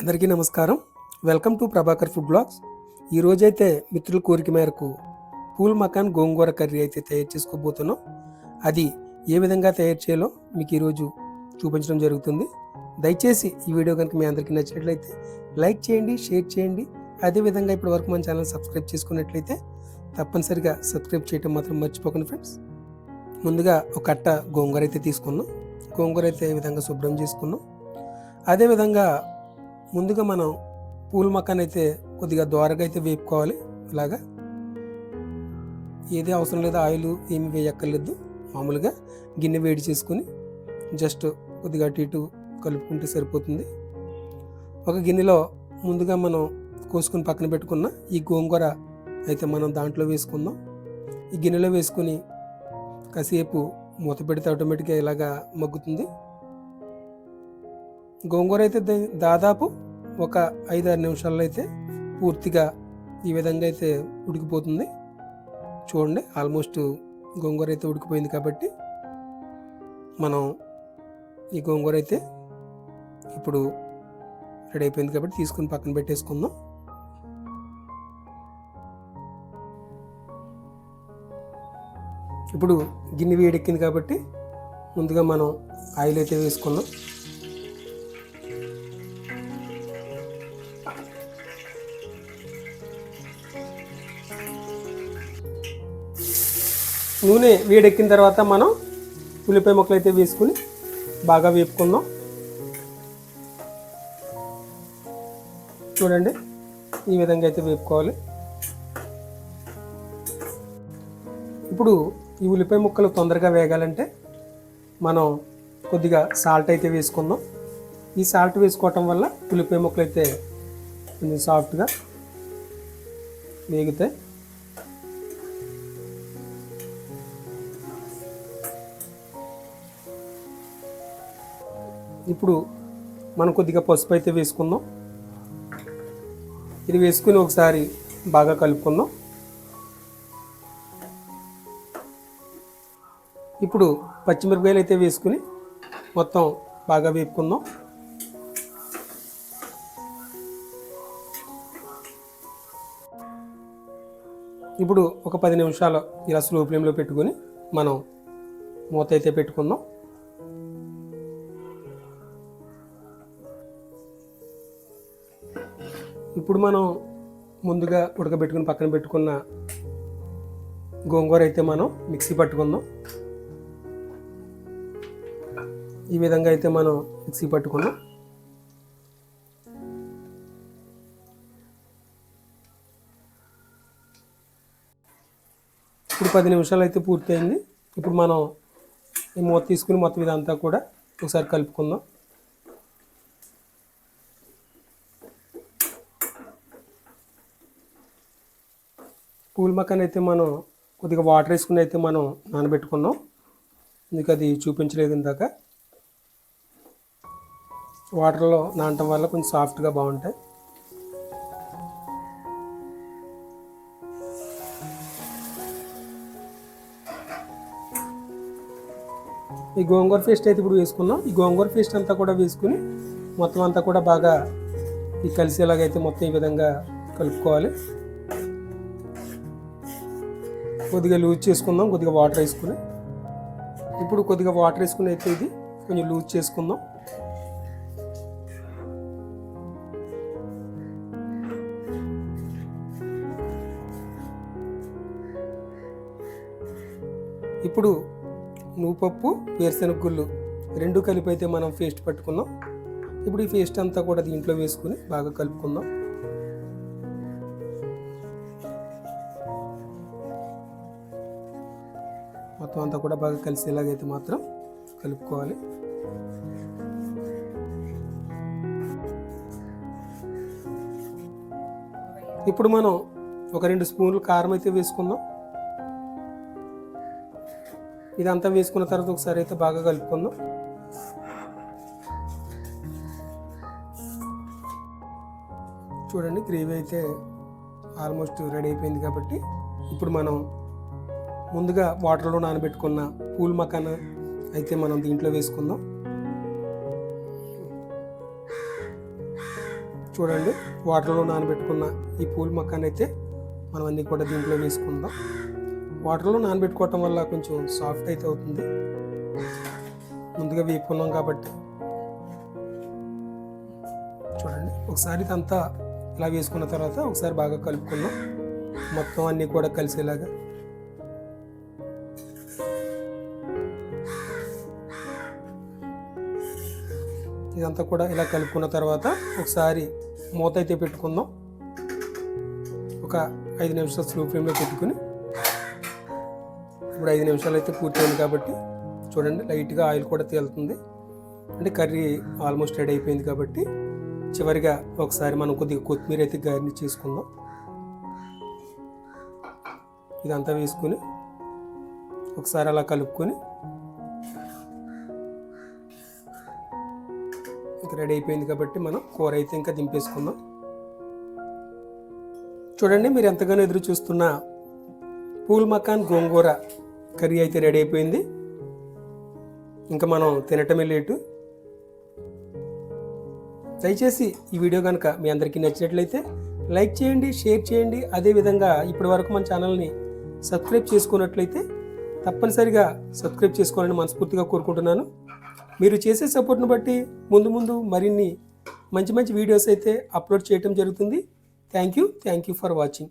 అందరికీ నమస్కారం. Welcome to Prabhakar food blogs. ఈరోజైతే మిత్రుల కోరిక మేరకు పూల్ మకాన్ గోంగూర కర్రీ అయితే తయారు చేసుకోబోతున్నాం. అది ఏ విధంగా తయారు చేయాలో మీకు ఈరోజు చూపించడం జరుగుతుంది. దయచేసి ఈ వీడియో కనుక మీ అందరికీ నచ్చినట్లయితే లైక్ చేయండి షేర్ చేయండి. అదేవిధంగా ఇప్పటి వరకు మన ఛానల్ సబ్స్క్రైబ్ చేసుకున్నట్లయితే తప్పనిసరిగా సబ్స్క్రైబ్ చేయడం మాత్రం మర్చిపోకండి ఫ్రెండ్స్. ముందుగా ఒక కట్ట గోంగూర అయితే తీసుకున్నాం గోంగూర అయితే ఈ విధంగా శుభ్రం చేసుకున్నాం అదేవిధంగా ముందుగా మనం పూల మకాన్ అయితే కొద్దిగా దోరగా అయితే వేపుకోవాలి. ఇలాగా. ఏది అవసరం లేదు ఆయిల్ ఏమి వేయక్కర్లేదు. మామూలుగా గిన్నె వేడి చేసుకొని జస్ట్ కొద్దిగా అటు ఇటు కలుపుకుంటే సరిపోతుంది. ఒక గిన్నెలో ముందుగా మనం కోసుకుని పక్కన పెట్టుకున్న ఈ గోంగూర అయితే మనం దాంట్లో వేసుకుందాం. ఈ గిన్నెలో వేసుకుని కాసేపు మూత పెడితే ఆటోమేటిక్గా ఇలాగా మగ్గుతుంది. గోంగూర అయితే దాదాపు ఒక ఐదు ఆరు నిమిషాల్లో అయితే పూర్తిగా ఈ విధంగా అయితే ఉడికిపోతుంది. చూడండి ఆల్మోస్ట్ గోంగూర అయితే ఉడికిపోయింది కాబట్టి మనం ఈ గోంగూర అయితే ఇప్పుడు రెడీ అయిపోయింది కాబట్టి తీసుకుని పక్కన పెట్టేసుకుందాం. ఇప్పుడు గిన్నె వేడెక్కింది కాబట్టి ముందుగా మనం ఆయిల్ అయితే వేసుకున్నాం నూనె వేడెక్కిన తర్వాత మనం ఉల్లిపాయ ముక్కలు అయితే వేసుకుని బాగా వేపుకుందాం. చూడండి ఈ విధంగా అయితే వేపుకోవాలి. ఇప్పుడు ఈ ఉల్లిపాయ ముక్కలు తొందరగా వేగాలంటే మనం కొద్దిగా సాల్ట్ అయితే వేసుకుందాం. ఈ సాల్ట్ వేసుకోవటం వల్ల ఉల్లిపాయ ముక్కలు అయితే కొంచెం సాఫ్ట్గా వేగుతాయి. ఇప్పుడు మనం కొద్దిగా పసుపు అయితే వేసుకుందాం. ఇది వేసుకుని ఒకసారి బాగా కలుపుకుందాం. ఇప్పుడు పచ్చిమిరపకాయలు అయితే వేసుకుని మొత్తం బాగా వేపుకుందాం. ఇప్పుడు ఒక పది నిమిషాలు ఇలా స్లో ఫ్లేమ్లో పెట్టుకొని మనం మూత అయితే పెట్టుకుందాం. ఇప్పుడు మనం ముందుగా ఉడకబెట్టుకుని పక్కన పెట్టుకున్న గోంగూర అయితే మనం మిక్సీ పట్టుకుందాం. ఈ విధంగా అయితే మనం మిక్సీ పట్టుకున్నాం. ఇప్పుడు పది నిమిషాలు అయితే పూర్తయింది. ఇప్పుడు మనం ఈ మూత తీసుకుని మొత్తం ఇదంతా కూడా ఒకసారి కలుపుకుందాం. పూల్ మొక్కని అయితే మనం కొద్దిగా వాటర్ వేసుకుని అయితే మనం నానబెట్టుకున్నాం. మీకు అది చూపించలేదు ఇందాక. వాటర్లో నానటం వల్ల కొంచెం సాఫ్ట్గా బాగుంటాయి. ఈ గోంగూర పేస్ట్ అయితే ఇప్పుడు వేసుకున్నాం. ఈ గోంగూర పేస్ట్ అంతా కూడా వేసుకుని మొత్తం అంతా కూడా బాగా ఈ కలిసేలాగైతే మొత్తం ఈ విధంగా కలుపుకోవాలి. కొద్దిగా లూజ్ చేసుకుందాం కొద్దిగా వాటర్ వేసుకుని. ఇప్పుడు కొద్దిగా వాటర్ వేసుకుని అయితే ఇది కొంచెం లూజ్ చేసుకుందాం. ఇప్పుడు నువ్వుపప్పు వేరుశెనగ గుళ్ళు రెండు కలిపి అయితే మనం పేస్ట్ పట్టుకుందాం ఇప్పుడు ఈ పేస్ట్ అంతా కూడా దీంట్లో వేసుకుని బాగా కలుపుకుందాం. మొత్తం అంతా కూడా బాగా కలిసేలాగైతే మాత్రం కలుపుకోవాలి. ఇప్పుడు మనం ఒక రెండు స్పూన్లు కారం అయితే వేసుకుందాం. ఇదంతా వేసుకున్న తర్వాత ఒకసారి అయితే బాగా కలుపుకుందాం. చూడండి గ్రేవీ అయితే ఆల్మోస్ట్ రెడీ అయిపోయింది కాబట్టి ఇప్పుడు మనం ముందుగా వాటర్లో నానబెట్టుకున్న పూల్ మకాన అయితే మనం దీంట్లో వేసుకుందాం. చూడండి వాటర్లో నానబెట్టుకున్న ఈ పూల్ మకాన్ అయితే మనం అన్నీ కూడా దీంట్లో వేసుకుందాం. వాటర్లో నానబెట్టుకోవటం వల్ల కొంచెం సాఫ్ట్ అయితే అవుతుంది. ముందుగా వేపుకున్నాం కాబట్టి. చూడండి ఒకసారి ఇదంతా ఇలా వేసుకున్న తర్వాత ఒకసారి బాగా కలుపుకుందాం. మొత్తం అన్నీ కూడా కలిసేలాగా. ఇదంతా కూడా ఇలా కలుపుకున్న తర్వాత ఒకసారి మూత అయితే పెట్టుకుందాం. ఒక ఐదు నిమిషాలు స్లో ఫ్లేమ్లో పెట్టుకుని ఇప్పుడు ఐదు నిమిషాలు అయితే పూర్తయింది కాబట్టి చూడండి లైట్గా ఆయిల్ కూడా తేలుతుంది. అంటే కర్రీ ఆల్మోస్ట్ రెడీ అయిపోయింది కాబట్టి చివరిగా ఒకసారి మనం కొద్దిగా కొత్తిమీర అయితే గార్నిష్ చేసుకుందాం. ఇదంతా వేసుకొని ఒకసారి అలా కలుపుకొని ఇంకా రెడీ అయిపోయింది కాబట్టి మనం కూర అయితే ఇంకా దింపేసుకుందాం. చూడండి మీరు ఎంతగానో ఎదురు చూస్తున్న పూల్ మకాన్ గోంగూర కర్రీ అయితే రెడీ అయిపోయింది. ఇంకా మనం తినటమే లేటు. దయచేసి ఈ వీడియో కనుక మీ అందరికీ నచ్చినట్లయితే లైక్ చేయండి షేర్ చేయండి. అదేవిధంగా ఇప్పటి వరకు మన ఛానల్ని సబ్స్క్రైబ్ చేసుకున్నట్లయితే తప్పనిసరిగా సబ్స్క్రైబ్ చేసుకోవాలని మనస్ఫూర్తిగా కోరుకుంటున్నాను. మీరు చేసే సపోర్ట్ను బట్టి ముందు ముందు మరిన్ని మంచి మంచి వీడియోస్ అయితే అప్లోడ్ చేయటం జరుగుతుంది. Thank you thank you for watching